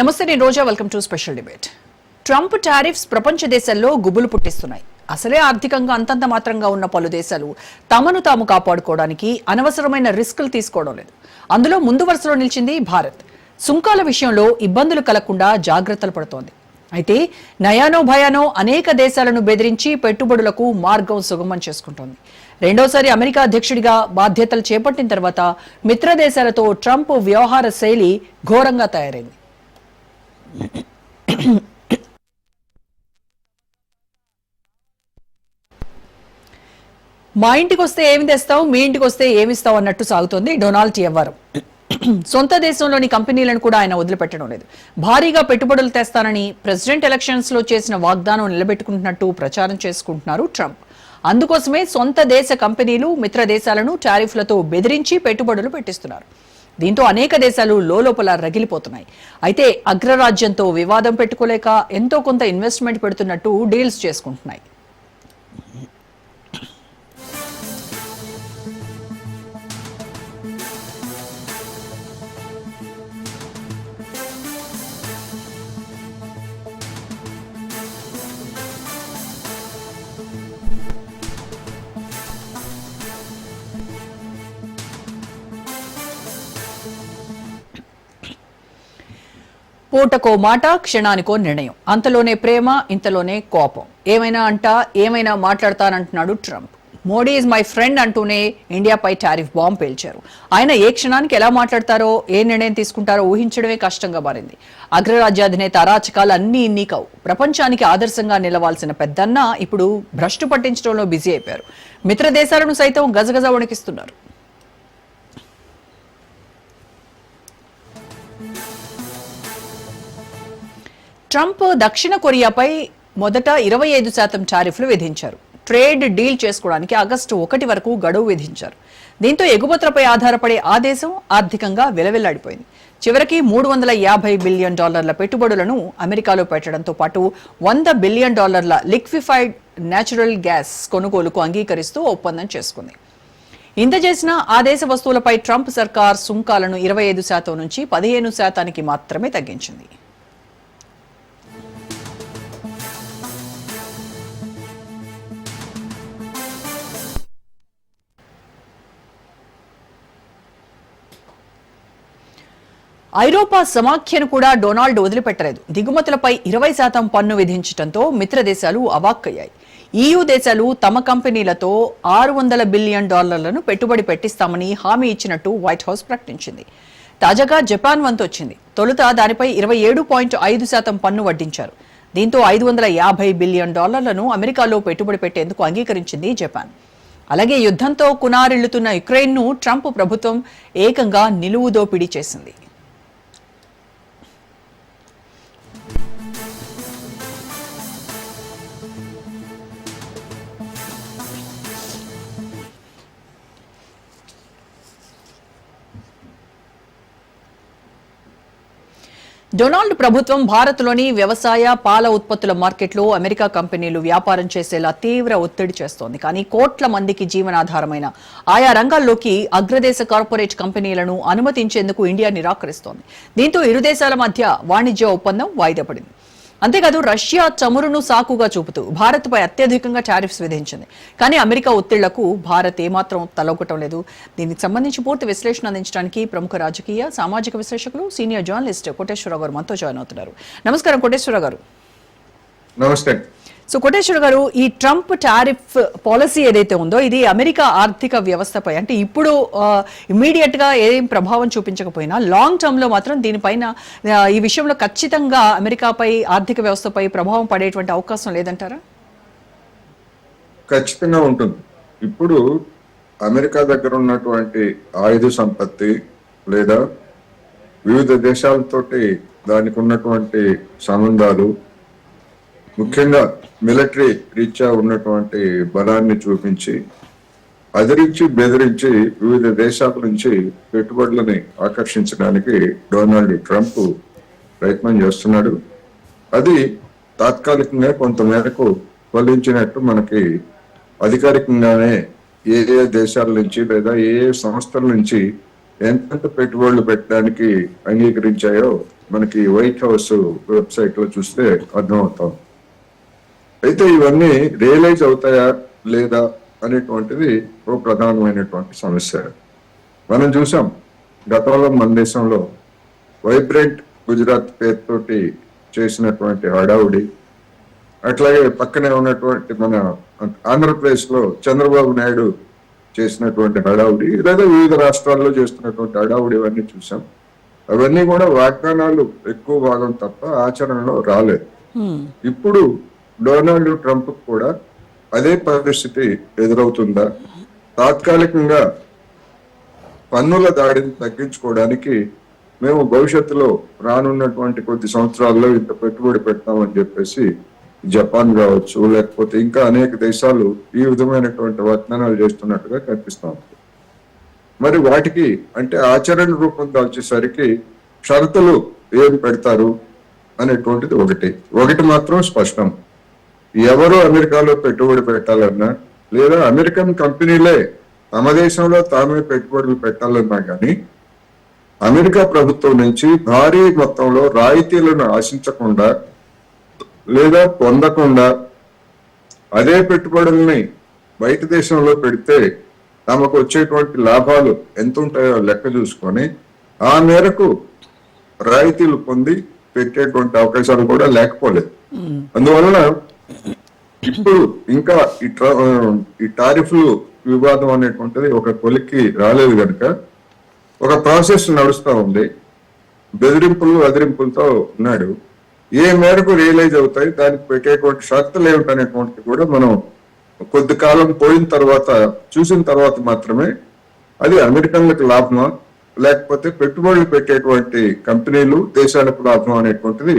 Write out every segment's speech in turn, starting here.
నమస్తే నేను Roja. Welcome to special debate Trump tariffs ప్రపంచ దేశాల్లో గుబులు పుట్టిస్తున్నాయి. అసలే ఆర్థికంగా అంతంత మాత్రంగా ఉన్న పలు దేశాలు తమను తాము కాపాడుకోవడానికి అనవసరమైన రిస్కులు తీసుకోవడం లేదు. అందులో ముందు వరుసలో నిలిచింది భారత్. సుంకాల విషయంలో ఇబ్బందులు కలగకుండా జాగ్రత్తలు పడుతోంది. అయితే నయానో భయానో అనేక దేశాలను బెదిరించి పెట్టుబడులకు మార్గం సుగమం చేసుకుంటోంది. రెండోసారి అమెరికా అధ్యక్షుడిగా బాధ్యతలు చేపట్టిన తర్వాత మిత్రదేశాలతో ట్రంప్ వ్యవహార శైలి ఘోరంగా తయారైంది. మా ఇంటికి వస్తే ఏమి తెస్తావు? మీ ఇంటికి వస్తే ఏమిస్తావు అన్నట్టు సాగుతోంది డొనాల్డ్ వ్యవహారం సొంత దేశంలోని కంపెనీలను కూడా ఆయన వదిలిపెట్టడం లేదు. భారీగా పెట్టుబడులు తెస్తానని ప్రెసిడెంట్ ఎలక్షన్స్లో చేసిన వాగ్దానం నిలబెట్టుకుంటున్నట్టు ప్రచారం చేసుకుంటున్నారు ట్రంప్. అందుకోసమే సొంత దేశ కంపెనీలు మిత్ర దేశాలను టారిఫ్లతో బెదిరించి పెట్టుబడులు పెట్టిస్తున్నారు. దీంతో అనేక దేశాలు లోపల రగిలిపోతున్నాయి. అయితే అగ్రరాజ్యంతో వివాదం పెట్టుకోలేక ఎంతో కొంత ఇన్వెస్ట్మెంట్ పెడుతున్నట్టు డీల్స్ చేసుకుంటున్నాయి. పూటకో మాట క్షణానికో నిర్ణయం. అంతలోనే ప్రేమ ఇంతలోనే కోపం. ఏమైనా అంటా ఏమైనా మాట్లాడతానంటున్నాడు Trump. Modi is my friend అంటూనే ఇండియాపై టారిఫ్ బాంబ్ పేల్చారు. ఆయన ఏ క్షణానికి ఎలా మాట్లాడతారో ఏ నిర్ణయం తీసుకుంటారో ఊహించడమే కష్టంగా మారింది. అగ్రరాజ్యాధినేత అరాచకాలు అన్నీ ఇన్ని కావు ప్రపంచానికి ఆదర్శంగా నిలవాల్సిన పెద్దన్న ఇప్పుడు భ్రష్టు పట్టించడంలో బిజీ అయిపోయారు. మిత్ర దేశాలను సైతం గజగజ వణికిస్తున్నారు. ట్రంప్ దక్షిణ కొరియాపై మొదట ఇరవై ఐదు శాతం టారిఫ్లు విధించారు. ట్రేడ్ డీల్ చేసుకోవడానికి ఆగస్టు ఒకటి వరకు గడువు విధించారు. దీంతో ఎగుమతులపై ఆధారపడే ఆ దేశం ఆర్థికంగా విలవిల్లాడిపోయింది. చివరికి మూడు వందల యాభై బిలియన్ డాలర్ల పెట్టుబడులను అమెరికాలో పెట్టడంతో పాటు వంద బిలియన్ డాలర్ల లిక్విఫైడ్ నేచురల్ గ్యాస్ కొనుగోలుకు అంగీకరిస్తూ ఒప్పందం చేసుకుంది. ఇంత ఆదేశ ఆ దేశ వస్తువులపై ట్రంప్ సర్కార్ సుంకాలను ఇరవై ఐదు శాతం నుంచి పదిహేను శాతానికి మాత్రమే తగ్గించింది. ఐరోపా సమాఖ్యను కూడా డొనాల్డ్ వదిలిపెట్టలేదు. దిగుమతులపై ఇరవై శాతం పన్ను విధించడంతో మిత్ర దేశాలు అవాక్కయ్యాయి ఈయూ దేశాలు తమ కంపెనీలతో ఆరు వందల బిలియన్ డాలర్లను పెట్టుబడి పెట్టిస్తామని హామీ ఇచ్చినట్టు వైట్ హౌస్ ప్రకటించింది. తాజాగా జపాన్ వంతు వచ్చింది. తొలుత దానిపై ఇరవై ఏడు పాయింట్ ఐదు శాతం పన్ను వడ్డించారు. దీంతో ఐదు వందల యాభై బిలియన్ డాలర్లను అమెరికాలో పెట్టుబడి పెట్టేందుకు అంగీకరించింది జపాన్. అలాగే యుద్ధంతో కునారిల్లుతున్న యుక్రెయిన్ను ట్రంప్ ప్రభుత్వం ఏకంగా నిలువు దోపిడీ చేసింది. డొనాల్డ్ ప్రభుత్వం భారత్లోని వ్యవసాయ పాల ఉత్పత్తుల మార్కెట్లో అమెరికా కంపెనీలు వ్యాపారం చేసేలా తీవ్ర ఒత్తిడి చేస్తోంది. కానీ కోట్ల మందికి జీవనాధారమైన ఆయా రంగాల్లోకి అగ్రదేశ కార్పొరేట్ కంపెనీలను అనుమతించేందుకు ఇండియా నిరాకరిస్తోంది. దీంతో ఇరు దేశాల మధ్య వాణిజ్య ఒప్పందం వాయిదా పడింది. అంతేకాదు రష్యా చమురును సాకుగా చూపుతూ భారత్పై అత్యధికంగా టారిఫ్స్ విధించింది. కానీ అమెరికా ఒత్తిళ్ళకు భారత్ ఏమాత్రం తలొగ్గటం లేదు. దీనికి సంబంధించి పూర్తి విశ్లేషణ అందించడానికి ప్రముఖ రాజకీయ సామాజిక విశ్లేషకులు సీనియర్ జర్నలిస్ట్ కోటేశ్వరరావు గారు మనతో జాయిన్ అవుతున్నారు. నమస్కారం కోటేశ్వరరావు గారు. నమస్తే. సో కోటేశ్వర్ గారు ఈ ట్రంప్ టారిఫ్ పాలసీ ఏదైతే ఉందో ఇది అమెరికా ఆర్థిక వ్యవస్థపై అంటే ఇప్పుడు ఇమీడియట్గా ఏం ప్రభావం చూపించకపోయినా లాంగ్ టర్మ్లో మాత్రం దీనిపైన ఈ విషయంలో ఖచ్చితంగా అమెరికాపై ఆర్థిక వ్యవస్థపై ప్రభావం పడేటువంటి అవకాశం లేదంటారా? ఖచ్చితంగా ఉంటుంది. ఇప్పుడు అమెరికా దగ్గర ఉన్నటువంటి ఆయుధ సంపత్తి లేదా వివిధ దేశాలతోటి దానికి ఉన్నటువంటి సంబంధాలు ముఖ్యంగా మిలిటరీ రీత్యా ఉన్నటువంటి బలాన్ని చూపించి అదిరించి బెదిరించి వివిధ దేశాల నుంచి పెట్టుబడులని ఆకర్షించడానికి డొనాల్డ్ ట్రంప్ ప్రయత్నం చేస్తున్నాడు. అది తాత్కాలికంగా కొంత మేరకు ఫలించినట్టు మనకి అధికారికంగానే ఏ ఏ దేశాల నుంచి లేదా ఏ ఏ సంస్థల నుంచి ఎంతెంత పెట్టుబడులు పెట్టడానికి అంగీకరించాయో మనకి వైట్ హౌస్ వెబ్సైట్లో చూస్తే అర్థమవుతాం. అయితే ఇవన్నీ రియలైజ్ అవుతాయా లేదా అనేటువంటిది ఒక ప్రధానమైనటువంటి సమస్య. మనం చూసాం గతంలో మన దేశంలో వైబ్రెంట్ గుజరాత్ పేరుతోటి చేసినటువంటి హడావుడి అట్లాగే పక్కనే ఉన్నటువంటి మన ఆంధ్రప్రదేశ్లో చంద్రబాబు నాయుడు చేసినటువంటి హడావుడి లేదా వివిధ రాష్ట్రాల్లో చేస్తున్నటువంటి హడావుడి ఇవన్నీ చూసాం. అవన్నీ కూడా వాగ్దానాలు ఎక్కువ భాగం తప్ప ఆచరణలో రాలేదు. ఇప్పుడు డొనాల్డ్ ట్రంప్ కూడా అదే పరిస్థితి ఎదురవుతుందా? తాత్కాలికంగా పన్నుల దాడిని తగ్గించుకోవడానికి మేము భవిష్యత్తులో రానున్నటువంటి కొద్ది సంవత్సరాల్లో ఇంత పెట్టుబడి పెడతామని చెప్పేసి జపాన్ కావచ్చు లేకపోతే ఇంకా అనేక దేశాలు ఈ విధమైనటువంటి వర్తనాలు చేస్తున్నట్టుగా కనిపిస్తూ మరి వాటికి అంటే ఆచరణ రూపం దాల్చేసరికి షరతులు ఏం పెడతారు అనేటువంటిది ఒకటి. ఒకటి మాత్రం స్పష్టం. ఎవరు అమెరికాలో పెట్టుబడి పెట్టాలన్నా లేదా అమెరికన్ కంపెనీలే తమ దేశంలో తామే పెట్టుబడులు పెట్టాలన్నా కానీ అమెరికా ప్రభుత్వం నుంచి భారీ మొత్తంలో రాయితీలను ఆశించకుండా లేదా పొందకుండా అదే పెట్టుబడుల్ని బయట దేశంలో పెడితే తమకు వచ్చేటువంటి లాభాలు ఎంత ఉంటాయో లెక్క చూసుకొని ఆ మేరకు రాయితీలు పొంది పెట్టేటువంటి అవకాశాలు కూడా లేకపోలేదు. అందువలన ఇప్పుడు ఇంకా ఈ ఈ టారిఫ్లు వివాదం అనేటువంటిది ఒక కొలిక్కి రాలేదు కనుక ఒక ప్రాసెస్ నడుస్తూ ఉంది. బెదిరింపులు అదిరింపులతో ఉన్నాడు. ఏ మేరకు రియలైజ్ అవుతాయి దానికి పెట్టేటువంటి షరతులు ఏమిటనేటువంటిది కూడా మనం కొద్ది కాలం పోయిన తర్వాత చూసిన తర్వాత మాత్రమే అది అమెరికన్లకు లాభమా లేకపోతే పెట్టుబడులు పెట్టేటువంటి కంపెనీలు దేశాలకు లాభం అనేటువంటిది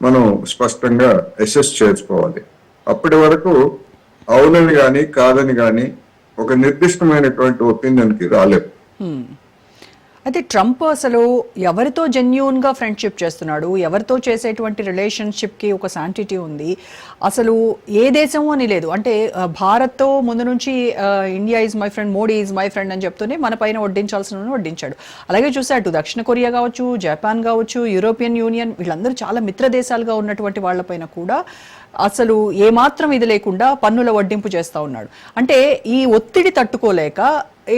మనం స్పష్టంగా అసెస్ చేసుకోవాలి. అప్పటి వరకు అవునని కానీ కాదని కానీ ఒక నిర్దిష్టమైనటువంటి ఒపీనియన్కి రాలేదు రాలేము అయితే ట్రంప్ అసలు ఎవరితో జెన్యున్గా ఫ్రెండ్షిప్ చేస్తున్నాడు? ఎవరితో చేసేటువంటి రిలేషన్షిప్కి ఒక శాంటిటీ ఉంది? అసలు ఏ దేశం అని లేదు. అంటే భారత్తో ముందు నుంచి India is my friend Modi is my friend అని చెప్తూనే మన పైన వడ్డించాల్సిన వడ్డించాడు. అలాగే చూస్తే అటు దక్షిణ కొరియా కావచ్చు జపాన్ కావచ్చు యూరోపియన్ యూనియన్ వీళ్ళందరూ చాలా మిత్ర దేశాలుగా ఉన్నటువంటి వాళ్ళపైన కూడా అసలు ఏమాత్రం ఇది లేకుండా పన్నుల వడ్డింపు చేస్తా ఉన్నాడు. అంటే ఈ ఒత్తిడి తట్టుకోలేక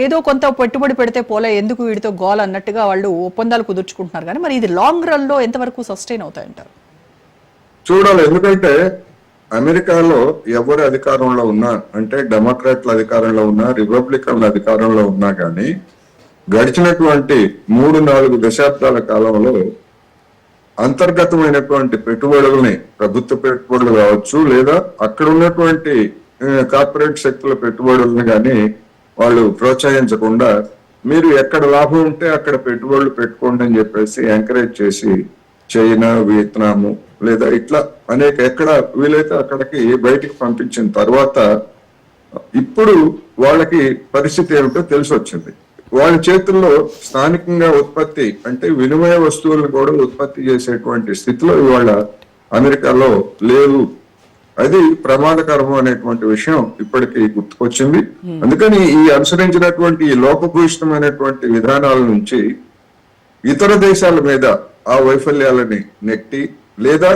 ఏదో కొంత పెట్టుబడి పెడితే పోలే ఎందుకు వీడితో గోల్ అన్నట్టుగా వాళ్ళు ఒప్పందాలు కుదుర్చుకుంటున్నారు. కానీ మరి ఇది లాంగ్ రన్లో ఎంతవరకు సస్టైన్ అవుతాయంటారు? చూడాలి. ఎందుకంటే అమెరికాలో ఎవరు అధికారంలో ఉన్నా అంటే డెమోక్రాట్ల అధికారంలో ఉన్నా రిపబ్లికన్ల అధికారంలో ఉన్నా కానీ గడిచినటువంటి మూడు నాలుగు దశాబ్దాల కాలంలో అంతర్గతమైనటువంటి పెట్టుబడుల్ని ప్రభుత్వ పెట్టుబడులు కావచ్చు లేదా అక్కడ ఉన్నటువంటి కార్పొరేట్ శక్తుల పెట్టుబడులను కానీ వాళ్ళు ప్రోత్సహించకుండా మీరు ఎక్కడ లాభం ఉంటే అక్కడ పెట్టుబడులు పెట్టుకోండి అని చెప్పేసి ఎంకరేజ్ చేసి చైనా వియత్నాము లేదా ఇట్లా అనేక ఎక్కడ వీలైతే అక్కడికి బయటికి పంపించిన తర్వాత ఇప్పుడు వాళ్ళకి పరిస్థితి ఏమిటో తెలిసి వచ్చింది వాళ్ళ చేతుల్లో స్థానికంగా ఉత్పత్తి అంటే వినిమయ వస్తువులను కూడా ఉత్పత్తి చేసేటువంటి స్థితిలో ఇవాళ అమెరికాలో లేదు అది ప్రమాదకరం అనేటువంటి విషయం ఇప్పటికీ గుర్తుకొచ్చింది. అందుకని ఈ అనుసరించినటువంటి ఈ లోపభూయిష్టమైనటువంటి విధానాల నుంచి ఇతర దేశాల మీద ఆ వైఫల్యాలని నెట్టి లేదా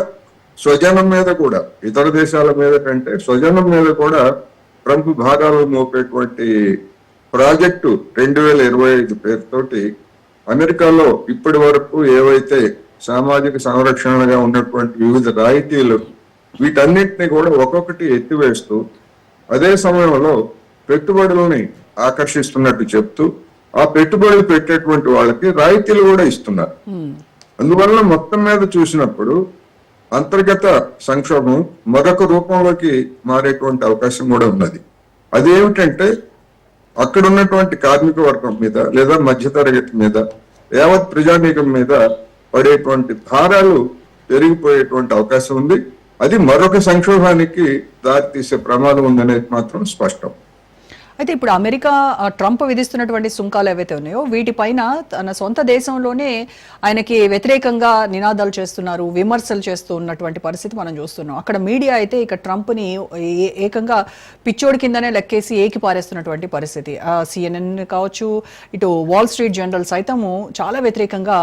స్వజనం మీద కూడా ఇతర దేశాల మీద కంటే స్వజనం మీద కూడా ట్రంప్ భారాలు మోపేటువంటి ప్రాజెక్టు రెండు వేల ఇరవై ఐదు పేరుతోటి అమెరికాలో ఇప్పటి వరకు ఏవైతే సామాజిక సంరక్షణగా ఉన్నటువంటి వివిధ రాయితీలు వీటన్నిటిని కూడా ఒక్కొక్కటి ఎత్తివేస్తూ అదే సమయంలో పెట్టుబడులని ఆకర్షిస్తున్నట్టు చెప్తూ ఆ పెట్టుబడులు పెట్టేటువంటి వాళ్ళకి రాయితీలు కూడా ఇస్తున్నారు. అందువల్ల మొత్తం మీద చూసినప్పుడు అంతర్గత సంక్షోభం మరొక రూపంలోకి మారేటువంటి అవకాశం కూడా ఉన్నది. అదేమిటంటే అక్కడ ఉన్నటువంటి కార్మిక వర్గం మీద లేదా మధ్యతరగతి మీద యావత్ ప్రజానీకం మీద పడేటువంటి భారాలు పెరిగిపోయేటువంటి అవకాశం ఉంది. అది మరొక సంక్షోభానికి దారితీసే ప్రమాదం ఉందనేది మాత్రం స్పష్టం. అయితే ఇప్పుడు అమెరికా ట్రంప్ విధిస్తున్నటువంటి సుంకాలు ఏవైతే ఉన్నాయో వీటిపైన తన సొంత దేశంలోనే ఆయనకి వ్యతిరేకంగా నినాదాలు చేస్తున్నారు విమర్శలు చేస్తూ ఉన్నటువంటి పరిస్థితి మనం చూస్తున్నాం. అక్కడ మీడియా అయితే ఇక ట్రంప్ని ఏకంగా పిచ్చోడి కిందనే లెక్కేసి ఏకి పారేస్తున్నటువంటి పరిస్థితి. సిఎన్ఎన్ కావచ్చు ఇటు వాల్ స్ట్రీట్ జర్నల్ సైతము చాలా వ్యతిరేకంగా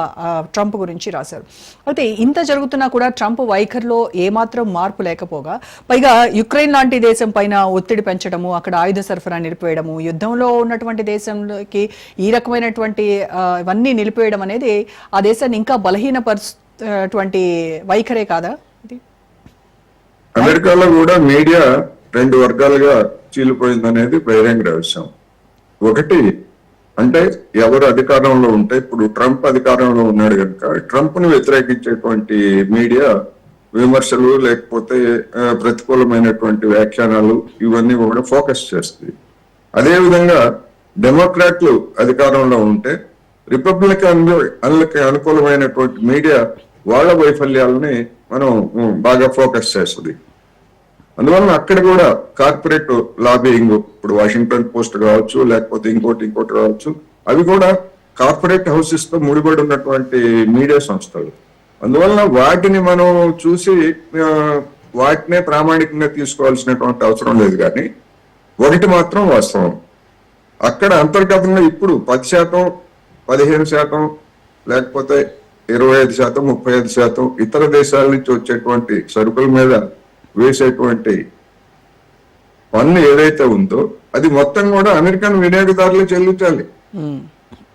ట్రంప్ గురించి రాశారు. అయితే ఇంత జరుగుతున్నా కూడా ట్రంప్ వైఖరిలో ఏమాత్రం మార్పు లేకపోగా పైగా యుక్రెయిన్ లాంటి దేశం పైన ఒత్తిడి పెంచడము అక్కడ ఆయుధ సరఫరా నిలిపేయడము యుద్ధంలో ఉన్నటువంటి దేశంలోకి ఈ రకమైనటువంటి ఇవన్నీ నిలిపేయడం అనేది ఆ దేశాన్ని ఇంకా బలహీనపరుస్తున్నటువంటి వైఖరే కాదా అమెరికాలో కూడా మీడియా రెండు వర్గాలుగా చీలిపోయిందనేది బహిరంగ రహస్యం ఒకటి అంటే ఎవరు అధికారంలో ఉంటే ఇప్పుడు ట్రంప్ అధికారంలో ఉన్నాడు కనుక ట్రంప్ను వ్యతిరేకించేటువంటి మీడియా విమర్శలు లేకపోతే ప్రతికూలమైనటువంటి వ్యాఖ్యానాలు ఇవన్నీ కూడా ఫోకస్ చేస్తుంది. అదేవిధంగా డెమోక్రాట్లు అధికారంలో ఉంటే రిపబ్లికన్ అన్లకి అనుకూలమైనటువంటి మీడియా వాళ్ళ వైఫల్యాలని మనం బాగా ఫోకస్ చేస్తుంది. అందువలన అక్కడ కూడా కార్పొరేట్ లాబింగ్ ఇప్పుడు వాషింగ్టన్ పోస్ట్ కావచ్చు లేకపోతే ఇంకోటి ఇంకోటి కావచ్చు అవి కూడా కార్పొరేట్ హౌసెస్తో ముడిపడి ఉన్నటువంటి మీడియా సంస్థలు. అందువలన వాటిని మనం చూసి వాటినే ప్రామాణికంగా తీసుకోవాల్సినటువంటి అవసరం లేదు కానీ ఒకటి మాత్రం వాస్తవం. అక్కడ అంతర్గతంగా ఇప్పుడు పది శాతం పదిహేను శాతం లేకపోతే ఇరవై ఐదు శాతం ముప్పై ఐదు శాతం ఇతర దేశాల నుంచి వచ్చేటువంటి సరుకుల మీద వేసేటువంటి పన్ను ఏదైతే ఉందో అది మొత్తం కూడా అమెరికన్ వినియోగదారులు చెల్లించాలి.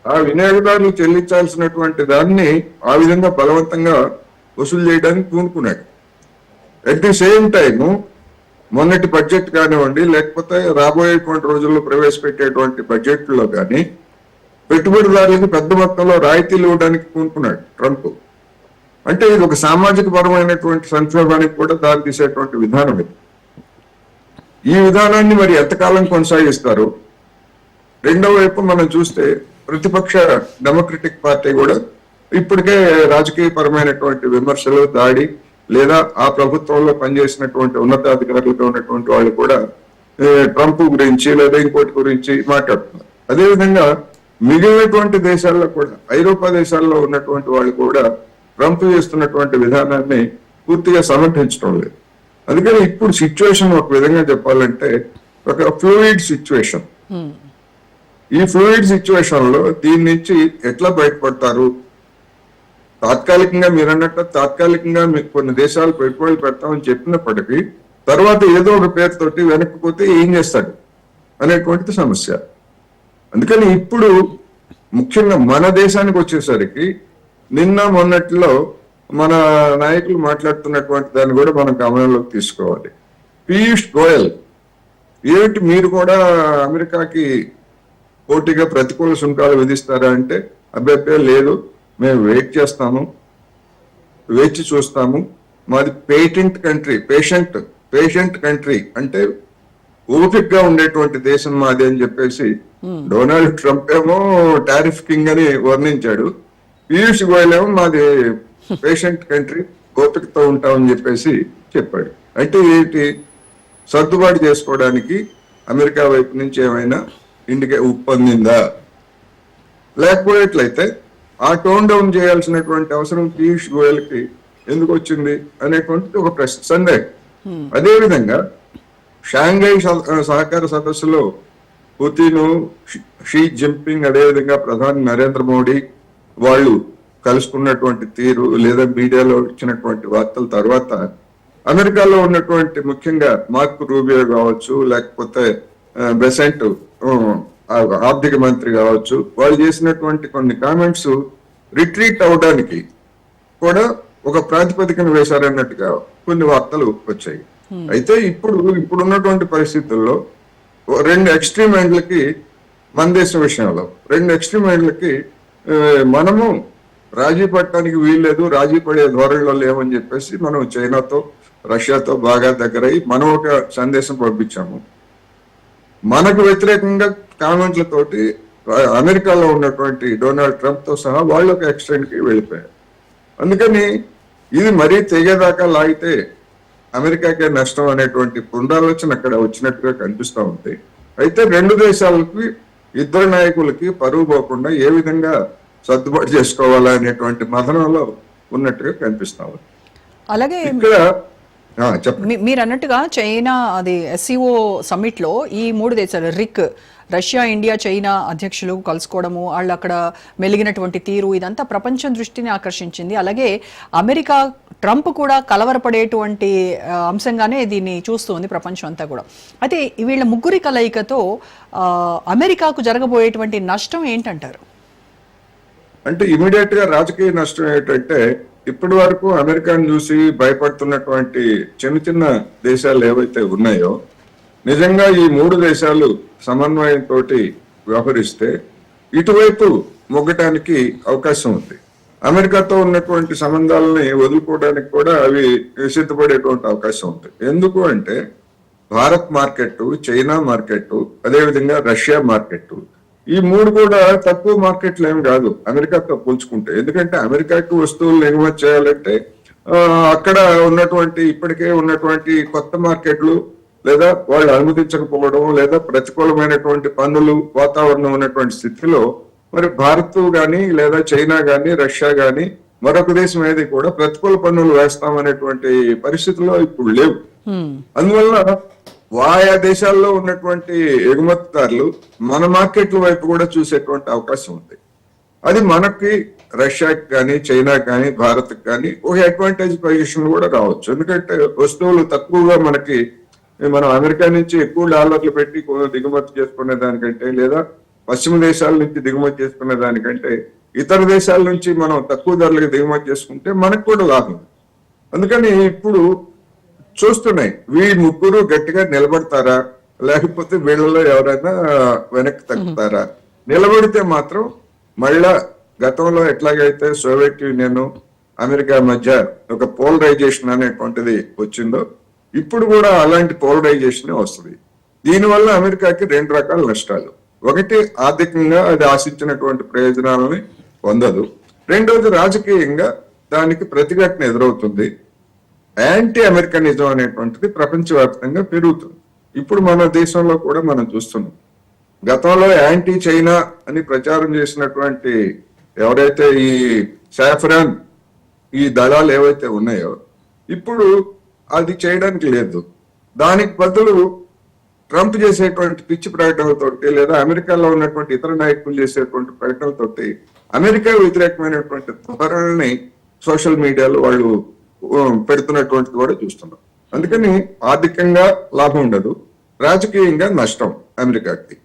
ఆ వినియోగదారులు చెల్లించాల్సినటువంటి దాన్ని ఆ విధంగా బలవంతంగా వసూలు చేయడానికి పూనుకున్నాడు అట్ ది సేమ్ టైం మొన్నటి బడ్జెట్ కానివ్వండి లేకపోతే రాబోయేటువంటి రోజుల్లో ప్రవేశపెట్టేటువంటి బడ్జెట్లో కానీ పెట్టుబడిదారులకు పెద్ద మొత్తంలో రాయితీలు ఇవ్వడానికి పూనుకున్నాడు ట్రంప్. అంటే ఇది ఒక సామాజిక పరమైనటువంటి సంక్షోభానికి కూడా దారి తీసేటువంటి విధానం ఇది. ఈ విధానాన్ని మరి ఎంతకాలం కొనసాగిస్తారు? రెండో వైపు మనం చూస్తే ప్రతిపక్ష డెమోక్రటిక్ పార్టీ కూడా ఇప్పటికే రాజకీయ పరమైనటువంటి విమర్శలు దాడి లేదా ఆ ప్రభుత్వంలో పనిచేసినటువంటి ఉన్నతాధికారులుగా ఉన్నటువంటి వాళ్ళు కూడా ట్రంప్ గురించి లేదా ఇంకోటి గురించి మాట్లాడుతున్నారు. అదేవిధంగా మిగిలినటువంటి దేశాల్లో కూడా ఐరోపా దేశాల్లో ఉన్నటువంటి వాళ్ళు కూడా ట్రంప్ చేస్తున్నటువంటి విధానాన్ని పూర్తిగా సమర్థించడం లేదు. అందుకని ఇప్పుడు సిచ్యువేషన్ ఒక విధంగా చెప్పాలంటే ఒక ఫ్లూయిడ్ సిచ్యువేషన్. ఈ ఫ్లూయిడ్ సిచ్యువేషన్లో దీని నుంచి ఎట్లా బయటపడతారు? తాత్కాలికంగా మీరు అన్నట్టు తాత్కాలికంగా మీకు కొన్ని దేశాలు పెట్టుబడులు పెడతామని చెప్పినప్పటికీ తర్వాత ఏదో ఒక పేరుతోటి వెనక్కిపోతే ఏం చేస్తాడు అనేటువంటిది సమస్య. అందుకని ఇప్పుడు ముఖ్యంగా మన దేశానికి వచ్చేసరికి నిన్న మొన్నట్లో మన నాయకులు మాట్లాడుతున్నటువంటి దాన్ని కూడా మనం గమనంలోకి తీసుకోవాలి. పీయూష్ గోయల్ ఏమిటి మీరు కూడా అమెరికాకి పోటీగా ప్రతికూల సుంకాలు విధిస్తారా అంటే అభ్యర్థి లేదు. మేము వెయిట్ చేస్తాము వేచి చూస్తాము మాది patent country patient patient country అంటే ఓపిక్గా ఉండేటువంటి దేశం మాది అని చెప్పేసి డొనాల్డ్ ట్రంప్ ఏమో టారిఫ్ కింగ్ అని వర్ణించాడు. పీయూష్ గోయల్ ఏమో మాది పేషెంట్ కంట్రీ ఓపికతో ఉంటామని చెప్పేసి చెప్పాడు. అంటే ఏంటి? సర్దుబాటు చేసుకోవడానికి అమెరికా వైపు నుంచి ఏమైనా ఇండికే ఉప్పొందిందా లేకపోయేట్లయితే ఆ టోన్ డౌన్ చేయాల్సినటువంటి అవసరం పీయూష్ గోయల్కి ఎందుకు వచ్చింది అనేటువంటిది ఒక ప్రశ్న సందేహం. అదే విధంగా షాంఘై సహ- సహకార సదస్సులో పుతిన్ షీ జింపింగ్ అదేవిధంగా ప్రధాని నరేంద్ర మోడీ వాళ్ళు కలుసుకున్నటువంటి తీరు లేదా మీడియాలో ఇచ్చినటువంటి వార్తల తర్వాత అమెరికాలో ఉన్నటువంటి ముఖ్యంగా మార్క్ రూబియో కావచ్చు లేకపోతే బెసెంట్ ఆర్థిక మంత్రి కావచ్చు వాళ్ళు చేసినటువంటి కొన్ని కామెంట్స్ రిట్రీట్ అవడానికి కూడా ఒక ప్రాతిపదికన వేశారన్నట్టుగా కొన్ని వార్తలు వచ్చాయి. అయితే ఇప్పుడు ఇప్పుడు ఉన్నటువంటి పరిస్థితుల్లో రెండు ఎక్స్ట్రీమ్ ఎండ్లకి మన దేశం విషయంలో రెండు ఎక్స్ట్రీమ్ ఎండ్లకి మనము రాజీ పడటానికి వీల్లేదు రాజీ పడే ధోరణిలో లేవని చెప్పేసి మనం చైనాతో రష్యాతో బాగా దగ్గరై మనం ఒక సందేశం పంపించాము. మనకు వ్యతిరేకంగా కామెంట్లతోటి అమెరికాలో ఉన్నటువంటి డొనాల్డ్ ట్రంప్తో సహా వాళ్ళు ఒక కి వెళ్ళిపోయారు. అందుకని ఇది మరీ తెగేదాకా లాగితే అమెరికాకే నష్టం అనేటువంటి పునరాలోచన అక్కడ వచ్చినట్టుగా కనిపిస్తా ఉంది. అయితే రెండు దేశాలకి ఇద్దరు నాయకులకి పరువు పోకుండా ఏ విధంగా సర్దుబాటు చేసుకోవాలా అనేటువంటి మదనంలో ఉన్నట్టుగా కనిపిస్తా ఉంది. అలాగే ఇక్కడ మీరు అన్నట్టుగా చైనా అది ఎస్సీఓ సమ్మిట్లో ఈ మూడు దేశాలు రిక్ రష్యా ఇండియా చైనా అధ్యక్షులు కలుసుకోవడము వాళ్ళు అక్కడ మెలిగినటువంటి తీరు ఇదంతా ప్రపంచం దృష్టిని ఆకర్షించింది. అలాగే అమెరికా ట్రంప్ కూడా కలవరపడేటువంటి అంశంగానే దీన్ని చూస్తుంది ప్రపంచం అంతా కూడా. అయితే వీళ్ళ ముగ్గురి కలయికతో అమెరికాకు జరగబోయేటువంటి నష్టం ఏంటంటారు? అంటే ఇమీడియట్గా రాజకీయ నష్టం ఏంటంటే ఇప్పటి వరకు అమెరికాను చూసి భయపడుతున్నటువంటి చిన్న చిన్న దేశాలు ఏవైతే ఉన్నాయో నిజంగా ఈ మూడు దేశాలు సమన్వయంతో వ్యవహరిస్తే ఇటువైపు మొగ్గటానికి అవకాశం ఉంది. అమెరికాతో ఉన్నటువంటి సంబంధాలని వదులుకోవడానికి కూడా అవి సిద్ధపడేటువంటి అవకాశం ఉంది. ఎందుకు అంటే భారత్ మార్కెట్ చైనా మార్కెట్ అదేవిధంగా రష్యా మార్కెట్ ఈ మూడు కూడా తక్కువ మార్కెట్లు ఏం కాదు. అమెరికాతో పోల్చుకుంటే. ఎందుకంటే అమెరికాకి వస్తువులు ఎగుమతి చేయాలంటే అక్కడ ఉన్నటువంటి ఇప్పటికే ఉన్నటువంటి కొత్త మార్కెట్లు లేదా వాళ్ళు అనుమతించకపోవడం లేదా ప్రతికూలమైనటువంటి పన్నులు వాతావరణం ఉన్నటువంటి స్థితిలో మరి భారత్ గాని లేదా చైనా గాని రష్యా గాని మరొక దేశం ఏది కూడా ప్రతికూల పన్నులు వేస్తామనేటువంటి పరిస్థితుల్లో ఇప్పుడు లేవు. అందువల్ల ఆయా దేశాల్లో ఉన్నటువంటి ఎగుమతిదారులు మన మార్కెట్ల వైపు కూడా చూసేటువంటి అవకాశం ఉంది. అది మనకి రష్యాకి కానీ చైనాకి కానీ భారత్ కానీ ఒక అడ్వాంటేజ్ పొజిషన్ కూడా రావచ్చు. ఎందుకంటే వస్తువులు తక్కువగా మనకి మనం అమెరికా నుంచి ఎక్కువ డాలర్లు పెట్టి దిగుమతి చేసుకునే దానికంటే లేదా పశ్చిమ దేశాల నుంచి దిగుమతి చేసుకునే దానికంటే ఇతర దేశాల నుంచి మనం తక్కువ ధరలకు దిగుమతి చేసుకుంటే మనకు కూడా లాభం. అందుకని ఇప్పుడు చూస్తున్నాయి. వీ ముగ్గురు గట్టిగా నిలబడతారా? లేకపోతే వీళ్ళలో ఎవరైనా వెనక్కి తగ్గుతారా? నిలబడితే మాత్రం మళ్ళా గతంలో ఎట్లాగైతే సోవియట్ యూనియన్ అమెరికా మధ్య ఒక పోలరైజేషన్ అనేటువంటిది వచ్చిందో ఇప్పుడు కూడా అలాంటి పోలరైజేషన్ వస్తుంది. దీనివల్ల అమెరికాకి రెండు రకాల నష్టాలు. ఒకటి ఆర్థికంగా అది ఆశించినటువంటి ప్రయోజనాలని పొందదు. రెండోది రాజకీయంగా దానికి ప్రతిఘటన ఎదురవుతుంది. యాంటీ అమెరికనిజం అనేటువంటిది ప్రపంచవ్యాప్తంగా పెరుగుతుంది. ఇప్పుడు మన దేశంలో కూడా మనం చూస్తున్నాం. గతంలో యాంటీ చైనా అని ప్రచారం చేసినటువంటి ఎవరైతే ఈ సాఫ్రాన్ ఈ దళాలు ఏవైతే ఉన్నాయో ఇప్పుడు అది చేయడానికి లేదు. దానికి బదులు ట్రంప్ చేసేటువంటి పిచ్చి ప్రకటనలతోటి లేదా అమెరికాలో ఉన్నటువంటి ఇతర నాయకులు చేసేటువంటి ప్రకటనలతోటి అమెరికా వ్యతిరేకమైనటువంటి ధోరణిని సోషల్ మీడియాలో వాళ్ళు పెడుతున్నటువంటిది కూడా చూస్తున్నాం. అందుకని ఆర్థికంగా లాభం ఉండదు రాజకీయంగా నష్టం అమెరికాకి.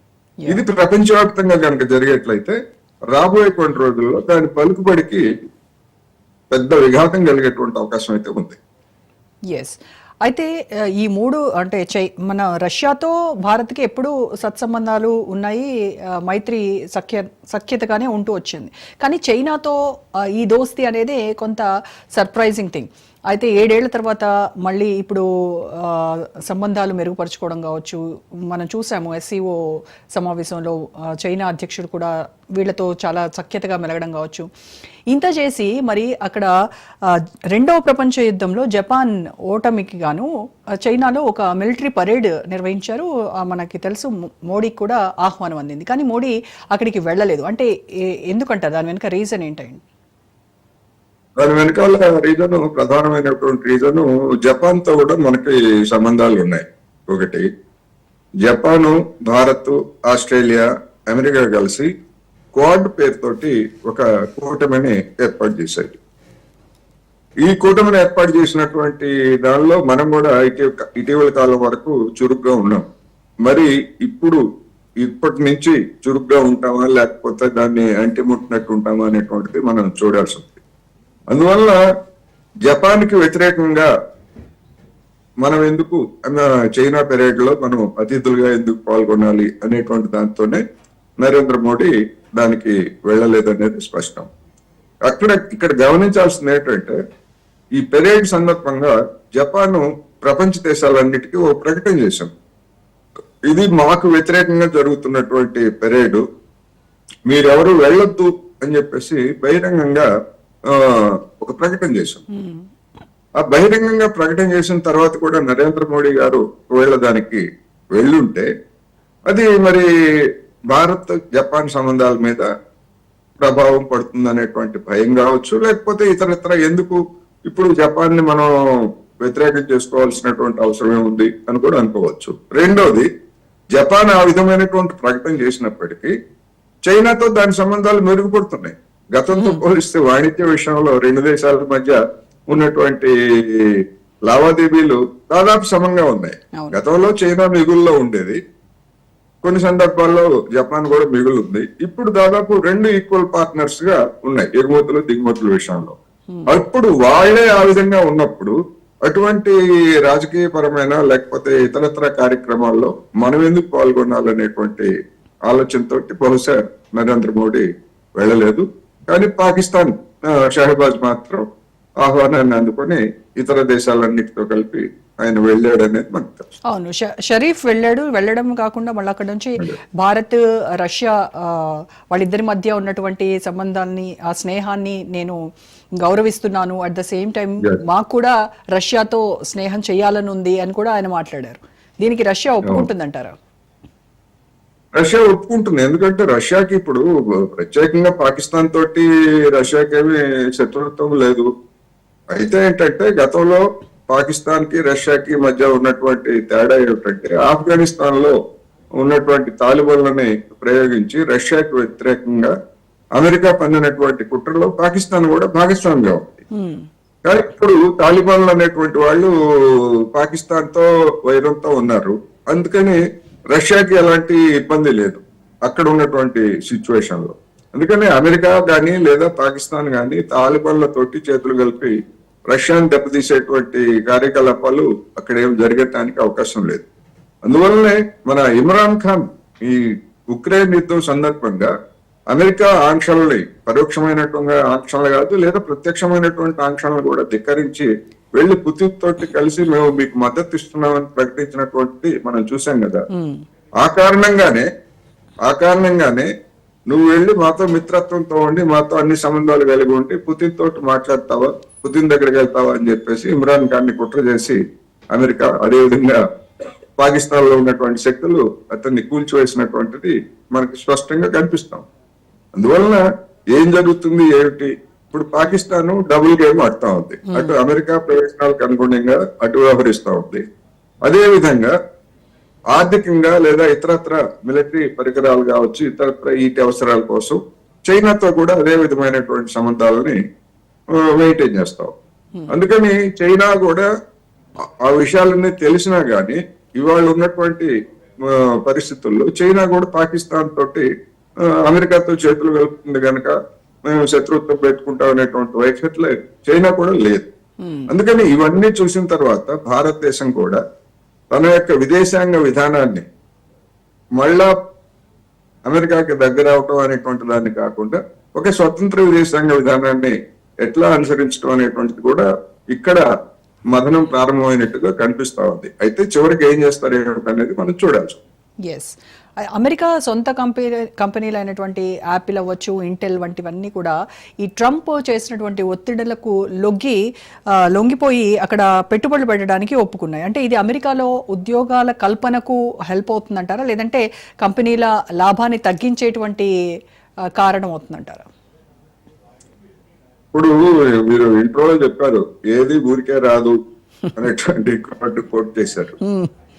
ఇది ప్రపంచవ్యాప్తంగా కనుక జరిగేట్లయితే రాబోయే కొన్ని రోజుల్లో దాని పలుకుబడికి పెద్ద విఘాతం కలిగేటువంటి అవకాశం అయితే ఉంది. ఎస్ అయితే ఈ మూడు అంటే చై మన రష్యాతో భారత్కి ఎప్పుడూ సత్సంబంధాలు ఉన్నాయి మైత్రి సఖ్య సఖ్యతగానే ఉంటూ వచ్చింది. కానీ చైనాతో ఈ దోస్తి అనేది కొంత సర్ప్రైజింగ్ థింగ్ అయితే ఏడేళ్ళ తర్వాత మళ్ళీ ఇప్పుడు సంబంధాలు మెరుగుపరచుకోవడం కావచ్చు. మనం చూసాము ఎస్సీఓ సమావేశంలో చైనా అధ్యక్షుడు కూడా వీళ్ళతో చాలా సఖ్యతగా మెలగడం కావచ్చు. ఇంత చేసి మరి అక్కడ రెండవ ప్రపంచ యుద్ధంలో జపాన్ ఓటమికి గాను చైనాలో ఒక మిలిటరీ పరేడ్ నిర్వహించారు. మనకి తెలుసు మోడీకి కూడా ఆహ్వానం అందింది. కానీ మోడీ అక్కడికి వెళ్ళలేదు. అంటే ఎందుకంటారు? దాని వెనుక రీజన్ ఏంటండి? దాని వెనకాల రీజన్ ప్రధానమైనటువంటి రీజన్ జపాన్తో కూడా మనకి సంబంధాలు ఉన్నాయి. ఒకటి జపాను భారత్ ఆస్ట్రేలియా అమెరికా కలిసి క్వాడ్ పేరుతోటి ఒక కూటమిని ఏర్పాటు చేశాయి. ఈ కూటమిని ఏర్పాటు చేసినటువంటి దానిలో మనం కూడా ఇటీవ- ఇటీవల కాలం వరకు చురుగ్గా ఉన్నాం. మరి ఇప్పుడు ఇప్పటి నుంచి చురుగ్గా ఉంటామా లేకపోతే దాన్ని అంటిముట్టినట్టు ఉంటామా అనేటువంటిది మనం చూడాల్సి అందువల్ల జపాన్కి వ్యతిరేకంగా మనం ఎందుకు చైనా పెరేడ్లో మనం అతిథులుగా ఎందుకు పాల్గొనాలి అనేటువంటి దాంతోనే నరేంద్ర మోడీ దానికి వెళ్ళలేదనేది స్పష్టం. అక్కడ ఇక్కడ గమనించాల్సింది ఏంటంటే ఈ పెరేడ్ సందర్భంగా జపాన్ ప్రపంచ దేశాలన్నిటికీ ఓ ప్రకటన చేశాం. ఇది మాకు వ్యతిరేకంగా జరుగుతున్నటువంటి పెరేడ్ మీరెవరు వెళ్ళొద్దు అని చెప్పేసి బహిరంగంగా ఒక ప్రకటన చేశాం. ఆ బహిరంగంగా ప్రకటన చేసిన తర్వాత కూడా నరేంద్ర మోడీ గారు ఒకవేళ దానికి వెళ్ళుంటే అది మరి భారత్ జపాన్ సంబంధాల మీద ప్రభావం పడుతుంది అనేటువంటి భయం కావచ్చు లేకపోతే ఇతరత్ర ఎందుకు ఇప్పుడు జపాన్ని మనం వ్యతిరేకం చేసుకోవాల్సినటువంటి అవసరమే ఉంది అని కూడా అనుకోవచ్చు. రెండోది జపాన్ ఆ విధమైనటువంటి ప్రకటన చేసినప్పటికీ చైనాతో దాని సంబంధాలు మెరుగుపడుతున్నాయి. గతంతో పోలిస్తే వాణిజ్య విషయంలో రెండు దేశాల మధ్య ఉన్నటువంటి లావాదేవీలు దాదాపు సమంగా ఉన్నాయి. గతంలో చైనా మిగుల్లో ఉండేది. కొన్ని సందర్భాల్లో జపాన్ కూడా మిగులుంది. ఇప్పుడు దాదాపు రెండు ఈక్వల్ పార్ట్నర్స్గా ఉన్నాయి ఎగుమతులు దిగుమతుల విషయంలో. అప్పుడు వాళ్ళే ఆ విధంగా ఉన్నప్పుడు అటువంటి రాజకీయ పరమైన లేకపోతే ఇతరత్ర కార్యక్రమాల్లో మనం ఎందుకు పాల్గొనాలనేటువంటి ఆలోచనతో బహుశా నరేంద్ర మోడీ వెళ్ళలేదు. కానీ పాకిస్తాన్ షహబాజ్ మాత్రం ఆహ్వానాన్ని అందుకొని ఇతర దేశాలన్నిటితో కలిపి ఆయన వెళ్ళాడు అనేది మనకు తెలుసు. అవును షరీఫ్ వెళ్ళాడు వెళ్ళడం కాకుండా మళ్ళీ అక్కడ నుంచి భారత్ రష్యా వాళ్ళిద్దరి మధ్య ఉన్నటువంటి సంబంధాన్ని ఆ స్నేహాన్ని నేను గౌరవిస్తున్నాను. At the same time. మాకు కూడా రష్యాతో స్నేహం చేయాలని ఉంది అని కూడా ఆయన మాట్లాడారు. దీనికి రష్యా ఒప్పుకుంటుందంటారా? రష్యా ఒప్పుకుంటుంది. ఎందుకంటే రష్యాకి ఇప్పుడు ప్రత్యేకంగా పాకిస్తాన్ తోటి రష్యాకి ఏమి శత్రుత్వం లేదు. అయితే ఏంటంటే గతంలో పాకిస్తాన్కి రష్యాకి మధ్య ఉన్నటువంటి తేడా ఏమిటంటే ఆఫ్ఘనిస్తాన్లో ఉన్నటువంటి తాలిబాన్లని ప్రయోగించి రష్యాకి వ్యతిరేకంగా అమెరికా పన్నినటువంటి కుట్రలో పాకిస్తాన్ కూడా భాగస్వామిగా ఉంది. కానీ ఇప్పుడు తాలిబాన్లు అనేటువంటి వాళ్ళు పాకిస్తాన్తో వైరంతో ఉన్నారు. అందుకని రష్యాకి ఎలాంటి ఇబ్బంది లేదు. అక్కడ ఉన్నటువంటి సిచ్యువేషన్లో అందుకని అమెరికా కానీ లేదా పాకిస్తాన్ గాని తాలిబాన్లతోటి చేతులు కలిపి రష్యాను దెబ్బతీసేటువంటి కార్యకలాపాలు అక్కడ ఏం జరగటానికి అవకాశం లేదు. అందువల్లనే మన ఇమ్రాన్ ఖాన్ ఈ ఉక్రెయిన్ యుద్ధం సందర్భంగా అమెరికా ఆంక్షలని పరోక్షమైనటువంటి ఆంక్షలు కాదు లేదా ప్రత్యక్షమైనటువంటి ఆంక్షలను కూడా ధిక్కరించి వెళ్ళి పుతిన్ తోటి కలిసి మేము మీకు మద్దతు ఇస్తున్నామని ప్రకటించినటువంటి మనం చూసాం కదా. ఆ కారణంగానే ఆ కారణంగానే నువ్వు వెళ్ళి మాతో మిత్రత్వంతో ఉండి మాతో అన్ని సంబంధాలు కలిగి ఉండి పుతిన్ తోటి మాట్లాడతావా పుతిన్ దగ్గరికి వెళ్తావా అని చెప్పేసి ఇమ్రాన్ ఖాన్ని కుట్ర చేసి అమెరికా అదేవిధంగా పాకిస్తాన్లో ఉన్నటువంటి శక్తులు అతన్ని కూల్చివేసినటువంటిది మనకి స్పష్టంగా కనిపిస్తాం అందువలన ఏం జరుగుతుంది ఏమిటి ఇప్పుడు పాకిస్తాన్ డబుల్ గేమ్ ఆడుతా ఉంది. అటు అమెరికా ప్రయోజనాలకు అనుగుణంగా అటు వ్యవహరిస్తా ఉంది. అదే విధంగా ఆర్థికంగా లేదా ఇతరత్ర మిలిటరీ పరికరాలు కావచ్చు ఇతరత్ర ఈటి అవసరాల కోసం చైనాతో కూడా అదే విధమైనటువంటి సంబంధాలని మెయింటైన్ చేస్తాం అందుకని చైనా కూడా ఆ- విషయాలన్నీ తెలిసినా గానీ ఇవాళ ఉన్నటువంటి పరిస్థితుల్లో చైనా కూడా పాకిస్తాన్ తోటి అమెరికాతో చేతులు కలుపుతుంది కనుక మేము శత్రుత్వం పెట్టుకుంటాం అనేటువంటి వైఖరిలో చైనా కూడా లేదు. అందుకని ఇవన్నీ చూసిన తర్వాత భారతదేశం కూడా తన యొక్క విదేశాంగ విధానాన్ని మళ్ళా అమెరికాకి దగ్గర అవటం అనేటువంటి దాన్ని కాకుండా ఒక స్వతంత్ర విదేశాంగ విధానాన్ని ఎట్లా అనుసరించడం అనేటువంటిది కూడా ఇక్కడ మదనం ప్రారంభమైనట్టుగా కనిపిస్తా ఉంది. అయితే చివరికి ఏం చేస్తారు అనేది మనం చూడాల్సి. ఎస్ అమెరికా సొంత కంపెనీ కంపెనీలు అయినటువంటి యాపిల్ అవ్వచ్చు ఇంటెల్ వంటివన్నీ కూడా ఈ ట్రంప్ చేసినటువంటి ఒత్తిడులకు లొగ్గి లొంగిపోయి అక్కడ పెట్టుబడులు పెట్టడానికి ఒప్పుకున్నాయి. అంటే ఇది అమెరికాలో ఉద్యోగాల కల్పనకు హెల్ప్ అవుతుందంటారా? లేదంటే కంపెనీల లాభాన్ని తగ్గించేటువంటి కారణం అవుతుందంటారా? ఇప్పుడు మీరు ఇంట్రోలో చెప్పారు. ఏది ఊరికే రాదు అనేటువంటి కోట్ చేశారు.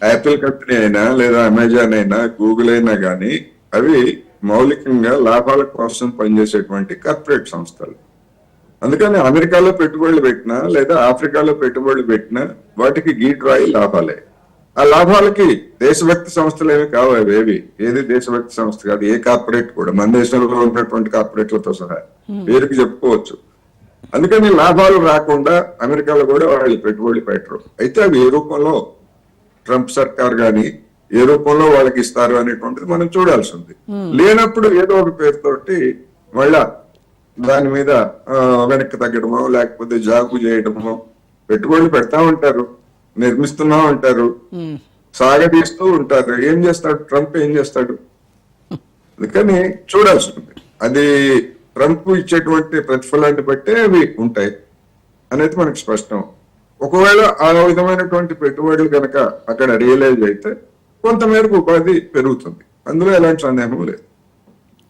యాపిల్ కంపెనీ అయినా లేదా అమెజాన్ అయినా గూగుల్ అయినా కానీ అవి మౌలికంగా లాభాల కోసం పనిచేసేటువంటి కార్పొరేట్ సంస్థలు. అందుకని అమెరికాలో పెట్టుబడులు పెట్టినా లేదా ఆఫ్రికాలో పెట్టుబడులు పెట్టినా వాటికి గీట్రాయి లాభాలే. ఆ లాభాలకి దేశభక్తి సంస్థలు ఏమి కావు అవి ఏవి? ఏది దేశభక్తి సంస్థ కాదు ఏ కార్పొరేట్ కూడా. మన దేశంలో ఉన్నటువంటి కార్పొరేట్లతో సహా. పేరుకి చెప్పుకోవచ్చు. అందుకని లాభాలు రాకుండా అమెరికాలో కూడా వాళ్ళు పెట్టుబడులు పెట్టరు. అయితే అవి ఏ రూపంలో? ట్రంప్ సర్కార్ గాని ఏ రూపంలో వాళ్ళకి ఇస్తారు అనేటువంటిది మనం చూడాల్సి ఉంది లేనప్పుడు ఏదో ఒక పేరుతోటి మళ్ళా దాని మీద వెనక్కి తగ్గడమో లేకపోతే జాగు చేయడమో పెట్టుబడులు పెడతా ఉంటారు నిర్మిస్తున్నా ఉంటారు. సాగదీస్తూ ఉంటారు. ఏం చేస్తాడు? ట్రంప్ ఏం చేస్తాడు? అందుకని చూడాల్సి ఉంది అది ట్రంప్ ఇచ్చేటువంటి ప్రతిఫలాన్ని బట్టే అవి ఉంటాయి. అనేది మనకి స్పష్టం. ఒకవేళ ఆ విధమైనటువంటి పెట్టుబడులు కనుక అక్కడ రియలైజ్ అయితే కొంతమేరకు ఉపాధి పెరుగుతుంది. అందులో ఎలాంటి సందేహం లేదు.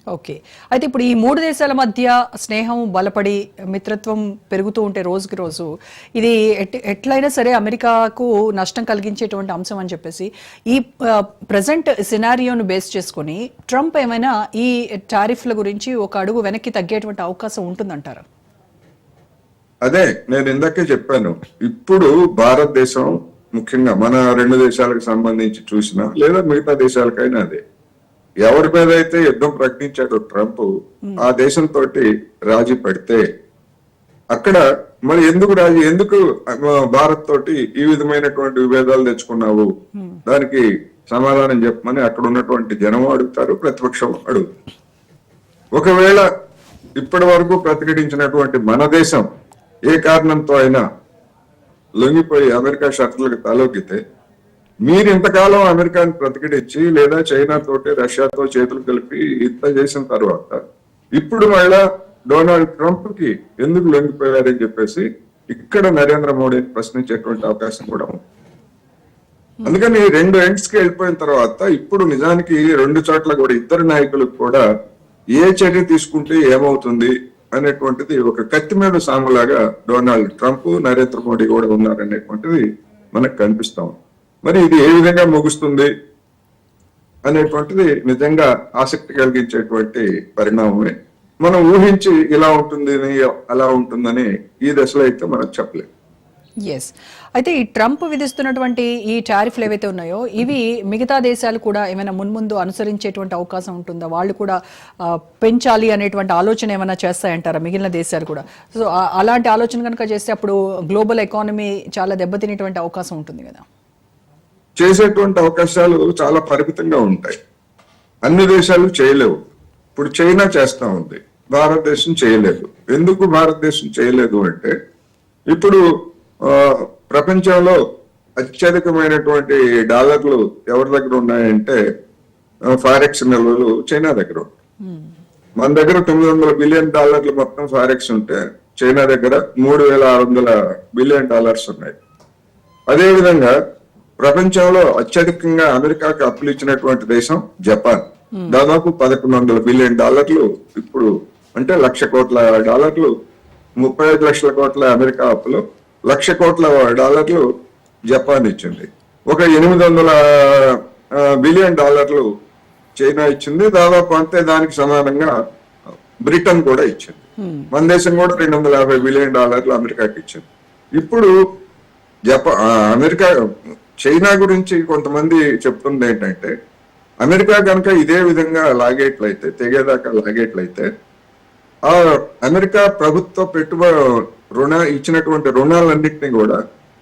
ఓకే. అయితే ఇప్పుడు ఈ మూడు దేశాల మధ్య స్నేహం బలపడి మిత్రత్వం పెరుగుతూ ఉంటే రోజుకి రోజు ఇది ఎట్లయినా సరే అమెరికాకు నష్టం కలిగించేటువంటి అంశం అని చెప్పేసి ఈ ప్రజెంట్ సినారియోను బేస్ చేసుకొని ట్రంప్ ఏమైనా ఈ టారిఫ్ల గురించి ఒక అడుగు వెనక్కి తగ్గేటువంటి అవకాశం ఉంటుందంటారా? అదే నేను ఇందాకే చెప్పాను. ఇప్పుడు భారతదేశం ముఖ్యంగా మన రెండు దేశాలకు సంబంధించి చూసినా లేదా మిగతా దేశాలకైనా అదే. ఎవరి మీద అయితే యుద్ధం ప్రకటించాడో ట్రంప్ ఆ దేశంతో రాజీ పెడితే అక్కడ మరి ఎందుకు రాజీ ఎందుకు భారత్ తోటి ఈ విధమైనటువంటి విభేదాలు తెచ్చుకున్నావు? దానికి సమాధానం చెప్పమని అక్కడ ఉన్నటువంటి జనం అడుగుతారు ప్రతిపక్షం అడుగుతారు. ఒకవేళ ఇప్పటి వరకు ప్రతిఘటించినటువంటి మన దేశం ఏ కారణంతో అయినా లొంగిపోయి అమెరికా షరతులకు తలొక్కితే మీరు ఇంతకాలం అమెరికాని ప్రతిఘటించి లేదా చైనాతో రష్యాతో చేతులు కలిపి ఇంత చేసిన తర్వాత ఇప్పుడు మళ్ళా డొనాల్డ్ ట్రంప్కి ఎందుకు లొంగిపోయారని చెప్పేసి ఇక్కడ నరేంద్ర మోడీని ప్రశ్నించేటువంటి అవకాశం కూడా ఉంది. అందుకని రెండు ఎండ్స్కి వెళ్ళిపోయిన తర్వాత ఇప్పుడు నిజానికి రెండు చోట్ల కూడా ఇద్దరు నాయకులకు కూడా ఏ చర్య తీసుకుంటే ఏమవుతుంది? అనేటువంటిది ఒక కత్తి మీద సాములాగా డొనాల్డ్ ట్రంప్ నరేంద్ర మోడీ కూడా ఉన్నారు అనేటువంటిది మనకు కనిపిస్తాం మరి ఇది ఏ విధంగా ముగుస్తుంది అనేటువంటిది నిజంగా ఆసక్తి కలిగించేటువంటి పరిణామమే. మనం ఊహించి ఇలా ఉంటుంది అలా ఉంటుందని ఈ దశలో అయితే మనం చెప్పలేం. ఎస్ అయితే ఈ ట్రంప్ విధిస్తున్నటువంటి ఈ టారిఫ్లు ఏవైతే ఉన్నాయో ఇవి మిగతా దేశాలు కూడా ఏమైనా మున్ముందు అనుసరించేటువంటి అవకాశం ఉంటుందా? వాళ్ళు కూడా పెంచాలి అనేటువంటి ఆలోచన ఏమైనా చేస్తాయంటారా మిగిలిన దేశాలు కూడా? సో అలాంటి ఆలోచన కనుక చేస్తే అప్పుడు గ్లోబల్ ఎకానమీ చాలా దెబ్బతినేటువంటి అవకాశం ఉంటుంది కదా? చేసేటువంటి అవకాశాలు చాలా పరిమితంగా ఉంటాయి. అన్ని దేశాలు చేయలేవు. ఇప్పుడు చైనా చేస్తా ఉంది. భారతదేశం చేయలేదు. ఎందుకు భారతదేశం చేయలేదు అంటే ఇప్పుడు ప్రపంచంలో అత్యధికమైనటువంటి డాలర్లు ఎవరి దగ్గర ఉన్నాయంటే ఫారెక్స్ నిల్వలు చైనా దగ్గర మన దగ్గర తొమ్మిది వందల బిలియన్ డాలర్లు మొత్తం ఫారెక్స్ ఉంటే చైనా దగ్గర మూడు వేల ఆరు వందల బిలియన్ డాలర్స్ ఉన్నాయి. అదే విధంగా ప్రపంచంలో అత్యధికంగా అమెరికాకి అప్పులు ఇచ్చినటువంటి దేశం జపాన్. దాదాపు పదకొండు వందల బిలియన్ డాలర్లు ఇప్పుడు అంటే లక్ష కోట్ల డాలర్లు ముప్పై ఐదు లక్షల కోట్ల అమెరికా అప్పులు లక్ష కోట్ల డాలర్లు జపాన్ ఇచ్చింది. ఒక ఎనిమిది వందల బిలియన్ డాలర్లు చైనా ఇచ్చింది. దాదాపు అంతే దానికి సమానంగా బ్రిటన్ కూడా ఇచ్చింది. మన దేశం కూడా రెండు వందల యాభై బిలియన్ డాలర్లు అమెరికాకి ఇచ్చింది. ఇప్పుడు జపా అమెరికా చైనా గురించి కొంతమంది చెప్తుంది ఏంటంటే అమెరికా కనుక ఇదే విధంగా లాగేట్లయితే తెగేదాకా లాగేట్లయితే ఆ అమెరికా ప్రభుత్వ పెట్టుబడి రుణ ఇచ్చినటువంటి రుణాలన్నింటినీ కూడా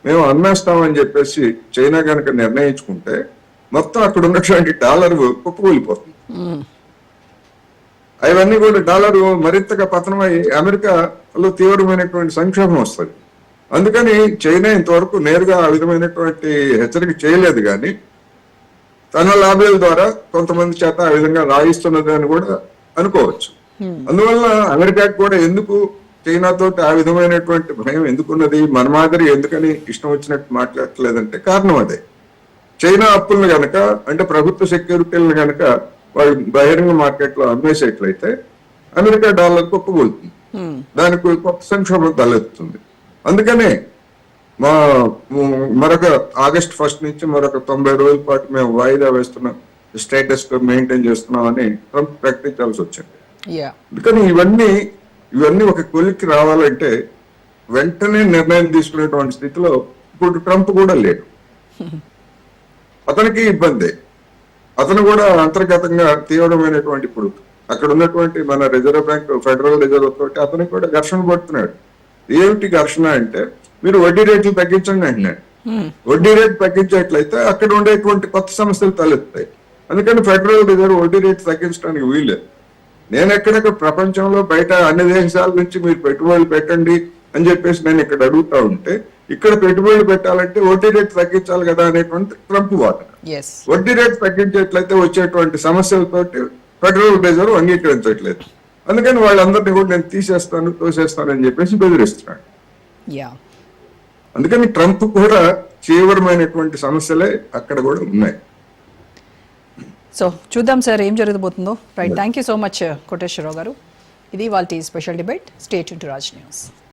మేము అమ్మేస్తామని చెప్పేసి చైనా కనుక నిర్ణయించుకుంటే మొత్తం అక్కడ ఉన్నటువంటి డాలర్ కుప్పకూలిపోతుంది. అవన్నీ కూడా డాలర్ మరింతగా పతనమై అమెరికాలో తీవ్రమైనటువంటి సంక్షోభం వస్తుంది. అందుకని చైనా ఇంతవరకు నేరుగా ఆ విధమైనటువంటి హెచ్చరిక చేయలేదు కానీ తన లాభాల ద్వారా కొంతమంది చేత ఆ విధంగా రాయిస్తున్నది అని కూడా అనుకోవచ్చు. అందువల్ల అమెరికాకి కూడా ఎందుకు చైనాతో ఆ విధమైనటువంటి భయం ఎందుకున్నది? మన మాదిరి ఎందుకని ఇష్టం వచ్చినట్టు మాట్లాడట్లేదంటే కారణం అదే. చైనా అప్పులను గనక అంటే ప్రభుత్వ సెక్యూరిటీలను గనక వాళ్ళు బహిరంగ మార్కెట్లో అమ్మేసేట్లయితే అమెరికా డాలర్ కుప్పగొలుతుంది దానికి కొత్త సంక్షోభం తలెత్తుతుంది. అందుకనే మా మరొక ఆగస్ట్ ఫస్ట్ నుంచి మరొక తొంభై రోజుల పాటు మేము వాయిదా వేస్తున్నాం స్టేటస్ మెయింటైన్ చేస్తున్నాం అని ట్రంప్ ప్రకటించాల్సి వచ్చింది. అందుకని ఇవన్నీ ఇవన్నీ ఒక కొలిక్కి రావాలంటే వెంటనే నిర్ణయం తీసుకునేటువంటి స్థితిలో ఇప్పుడు ట్రంప్ కూడా లేడు. అతనికి ఇబ్బంది. అతను కూడా అంతర్గతంగా తీవ్రమైనటువంటి ఇప్పుడు అక్కడ ఉన్నటువంటి మన రిజర్వ్ బ్యాంక్ ఫెడరల్ రిజర్వ్ తోటి అతనికి కూడా ఘర్షణ పడుతున్నాడు. ఏమిటి ఘర్షణ అంటే మీరు వడ్డీ రేట్లు తగ్గించండి అంటున్నాడు. వడ్డీ రేటు తగ్గించేట్లయితే అక్కడ ఉండేటువంటి కొత్త సమస్యలు తలెత్తాయి. అందుకని ఫెడరల్ రిజర్వ్ వడ్డీ రేటు తగ్గించడానికి వీల్లేదు. నేను ఎక్కడెక్కడ ప్రపంచంలో బయట అన్ని దేశాల నుంచి మీరు పెట్టుబడులు పెట్టండి అని చెప్పేసి నేను ఇక్కడ అడుగుతా ఉంటే ఇక్కడ పెట్టుబడులు పెట్టాలంటే వడ్డీ రేటు తగ్గించాలి కదా అనేటువంటి ట్రంప్ వాదన. వడ్డీ రేటు తగ్గించేట్లయితే వచ్చేటువంటి సమస్యలతోటి ఫెడరల్ రిజర్వ్ అంగీకరించట్లేదు. అందుకని వాళ్ళందరినీ కూడా నేను తీసేస్తాను తోసేస్తాను అని చెప్పేసి బెదిరిస్తున్నాడు. అందుకని ట్రంప్ కూడా తీవ్రమైనటువంటి సమస్యలే అక్కడ కూడా ఉన్నాయి. సో చూద్దాం సార్ ఏం జరగబోతుందో right thank you so much Koteswara Rao garu. ఇది వాళ్ళ special debate state to Raj news